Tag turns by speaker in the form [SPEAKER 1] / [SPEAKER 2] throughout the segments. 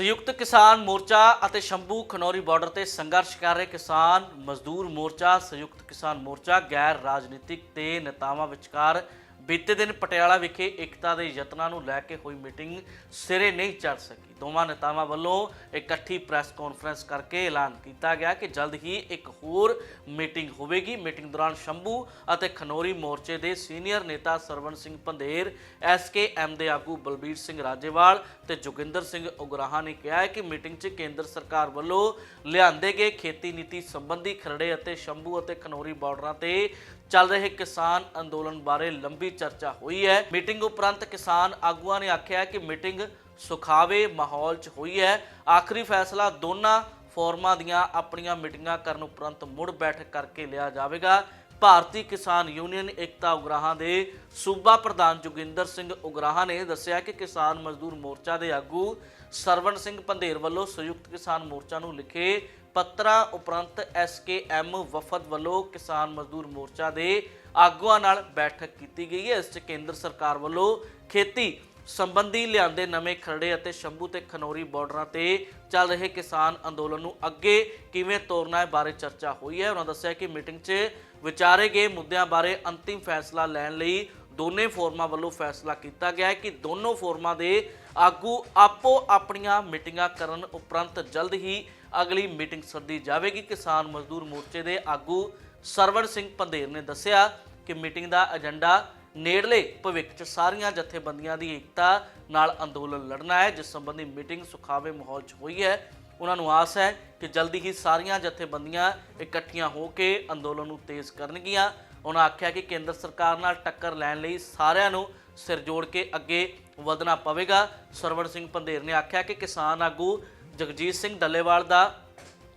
[SPEAKER 1] ਸੰਯੁਕਤ ਕਿਸਾਨ ਮੋਰਚਾ ਅਤੇ ਸ਼ੰਭੂ ਖਨੌਰੀ ਬਾਰਡਰ ਤੇ ਸੰਘਰਸ਼ ਕਰ ਰਹੇ ਕਿਸਾਨ ਮਜ਼ਦੂਰ ਮੋਰਚਾ, ਸੰਯੁਕਤ ਕਿਸਾਨ ਮੋਰਚਾ ਗੈਰ ਰਾਜਨੀਤਿਕ ਤੇ ਨੇਤਾਵਾਂ ਵਿਚਕਾਰ ਬੀਤੇ ਦਿਨ ਪਟਿਆਲਾ ਵਿਖੇ ਏਕਤਾ ਦੇ ਯਤਨਾਂ ਨੂੰ ਲੈ ਕੇ ਹੋਈ ਮੀਟਿੰਗ ਸਿਰੇ ਨਹੀਂ ਚੜ ਸਕੀ। ਦੋਵਾਂ ਨੇਤਾਵਾਂ ਵੱਲੋਂ ਇਕੱਠੀ ਪ੍ਰੈਸ ਕਾਨਫਰੰਸ ਕਰਕੇ ਐਲਾਨ ਕੀਤਾ ਗਿਆ ਕਿ ਜਲਦ ਹੀ ਇੱਕ ਹੋਰ ਮੀਟਿੰਗ ਹੋਵੇਗੀ। ਮੀਟਿੰਗ ਦੌਰਾਨ ਸ਼ੰਭੂ ਅਤੇ ਖਨੌਰੀ ਮੋਰਚੇ ਦੇ ਸੀਨੀਅਰ ਨੇਤਾ ਸਰਵਣ ਸਿੰਘ ਪੰਧੇਰ ਐਸਕੇਐਮ ਦੇ ਆਗੂ ਬਲਬੀਰ ਸਿੰਘ ਰਾਜੇਵਾਲ ਤੇ ਜੋਗਿੰਦਰ ਸਿੰਘ ਉਗਰਾਹਾਂ ਨੇ ਕਿਹਾ ਹੈ ਕਿ ਮੀਟਿੰਗ 'ਚ ਕੇਂਦਰ ਸਰਕਾਰ ਵੱਲੋਂ ਲਿਆਂਦੇ ਗਏ ਖੇਤੀ ਨੀਤੀ ਸੰਬੰਧੀ ਖਰੜੇ ਅਤੇ ਸ਼ੰਭੂ ਅਤੇ ਖਨੌਰੀ ਬਾਰਡਰਾਂ ਤੇ ਚੱਲ ਰਹੇ ਕਿਸਾਨ ਅੰਦੋਲਨ ਬਾਰੇ ਲੰਬੀ ਚਰਚਾ ਹੋਈ ਹੈ। ਮੀਟਿੰਗ ਉਪਰੰਤ ਕਿਸਾਨ ਆਗੂਆਂ ਨੇ ਆਖਿਆ ਕਿ ਮੀਟਿੰਗ ਸੁਖਾਵੇ ਮਾਹੌਲ 'ਚ ਹੋਈ ਹੈ। ਆਖਰੀ ਫੈਸਲਾ ਦੋਨਾਂ ਫੋਰਮਾਂ ਦੀਆਂ ਆਪਣੀਆਂ ਮੀਟਿੰਗਾਂ ਕਰਨ ਉਪਰੰਤ ਮੁੜ ਬੈਠਕ ਕਰਕੇ ਲਿਆ ਜਾਵੇਗਾ। ਭਾਰਤੀ ਕਿਸਾਨ ਯੂਨੀਅਨ ਏਕਤਾ ਉਗਰਾਹਾਂ ਦੇ ਸੂਬਾ ਪ੍ਰਧਾਨ ਜੋਗਿੰਦਰ ਸਿੰਘ ਉਗਰਾਹਾਂ ਨੇ ਦੱਸਿਆ ਕਿ ਕਿਸਾਨ ਮਜ਼ਦੂਰ ਮੋਰਚਾ ਦੇ ਆਗੂ ਸਰਵਣ ਸਿੰਘ ਪੰਧੇਰ ਵੱਲੋਂ ਸੰਯੁਕਤ ਕਿਸਾਨ ਮੋਰਚਾ ਨੂੰ ਲਿਖੇ ਪੱਤਰਾਂ ਉਪਰੰਤ ਐਸਕੇਐਮ ਵਫਦ ਵੱਲੋਂ ਕਿਸਾਨ ਮਜ਼ਦੂਰ ਮੋਰਚਾ ਦੇ ਆਗੂਆਂ ਨਾਲ ਬੈਠਕ ਕੀਤੀ ਗਈ ਹੈ। ਇਸ 'ਚ ਕੇਂਦਰ ਸਰਕਾਰ ਵੱਲੋਂ ਖੇਤੀ ਸੰਬੰਧੀ ਲਿਆਂਦੇ ਨਵੇਂ ਖਰੜੇ ਅਤੇ ਸ਼ੰਭੂ ਤੇ ਖਨੌਰੀ ਬਾਰਡਰਾਂ ਤੇ ਚੱਲ ਰਹੇ ਕਿਸਾਨ ਅੰਦੋਲਨ ਨੂੰ ਅੱਗੇ ਕਿਵੇਂ ਤੋਰਨਾ ਹੈ ਬਾਰੇ ਚਰਚਾ ਹੋਈ ਹੈ। ਉਹਨਾਂ ਦੱਸਿਆ ਕਿ ਮੀਟਿੰਗ 'ਚ ਵਿਚਾਰੇ ਗਏ ਮੁੱਦਿਆਂ ਬਾਰੇ ਅੰਤਿਮ ਫੈਸਲਾ ਲੈਣ ਲਈ ਦੋਨੇ ਫੋਰਮਾਂ ਵੱਲੋਂ ਫੈਸਲਾ ਕੀਤਾ ਗਿਆ ਹੈ ਕਿ ਦੋਨੋਂ ਫੋਰਮਾਂ ਦੇ ਆਗੂ ਆਪੋ ਆਪਣੀਆਂ ਮੀਟਿੰਗਾਂ ਕਰਨ ਉਪਰੰਤ ਜਲਦ ਹੀ ਅਗਲੀ ਮੀਟਿੰਗ ਸੱਦੀ ਜਾਵੇਗੀ। ਕਿਸਾਨ ਮਜ਼ਦੂਰ ਮੋਰਚੇ ਦੇ ਆਗੂ ਸਰਵਣ ਸਿੰਘ ਪੰਧੇਰ ਨੇ ਦੱਸਿਆ ਕਿ ਮੀਟਿੰਗ ਦਾ ਏਜੰਡਾ ਨੇੜਲੇ ਭਵਿੱਖ 'ਚ ਸਾਰੀਆਂ ਜਥੇਬੰਦੀਆਂ ਦੀ ਏਕਤਾ ਨਾਲ ਅੰਦੋਲਨ ਲੜਨਾ ਹੈ, ਜਿਸ ਸੰਬੰਧੀ ਮੀਟਿੰਗ ਸੁਖਾਵੇ ਮਾਹੌਲ 'ਚ ਹੋਈ ਹੈ। ਉਹਨਾਂ ਨੂੰ ਆਸ ਹੈ ਕਿ ਜਲਦੀ ਹੀ ਸਾਰੀਆਂ ਜਥੇਬੰਦੀਆਂ ਇਕੱਠੀਆਂ ਹੋ ਕੇ ਅੰਦੋਲਨ ਨੂੰ ਤੇਜ਼ ਕਰਨਗੀਆਂ। ਉਹਨਾਂ ਆਖਿਆ ਕਿ ਕੇਂਦਰ ਸਰਕਾਰ ਨਾਲ ਟੱਕਰ ਲੈਣ ਲਈ ਸਾਰਿਆਂ ਨੂੰ ਸਿਰ ਜੋੜ ਕੇ ਅੱਗੇ ਵਧਣਾ ਪਵੇਗਾ। ਸਰਵਣ ਸਿੰਘ ਪੰਧੇਰ ਨੇ ਆਖਿਆ ਕਿ ਕਿਸਾਨ ਆਗੂ ਜਗਜੀਤ ਸਿੰਘ ਡੱਲੇਵਾਲ ਦਾ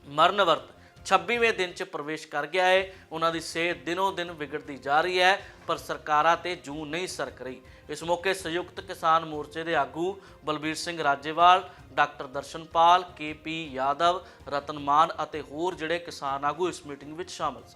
[SPEAKER 1] ਮਰਨ ਵਰਤ 26ਵੇਂ ਦਿਨ 'ਚ ਪ੍ਰਵੇਸ਼ ਕਰ ਗਿਆ ਹੈ ਉਹਨਾਂ ਦੀ ਸਿਹਤ ਦਿਨੋ ਦਿਨ ਵਿਗੜਦੀ ਜਾ ਰਹੀ ਹੈ, ਪਰ ਸਰਕਾਰਾਂ ਤੇ ਜੂ ਨਹੀਂ ਸਰਕ ਰਹੀ। ਇਸ ਮੌਕੇ ਸੰਯੁਕਤ ਕਿਸਾਨ ਮੋਰਚੇ ਦੇ ਆਗੂ Balbir Singh Rajewal, doctor Darshanpal K P Yadav, Ratan Maan ਅਤੇ ਹੋਰ ਜਿਹੜੇ ਕਿਸਾਨ ਆਗੂ ਇਸ ਮੀਟਿੰਗ ਵਿੱਚ ਸ਼ਾਮਲ ਸਨ।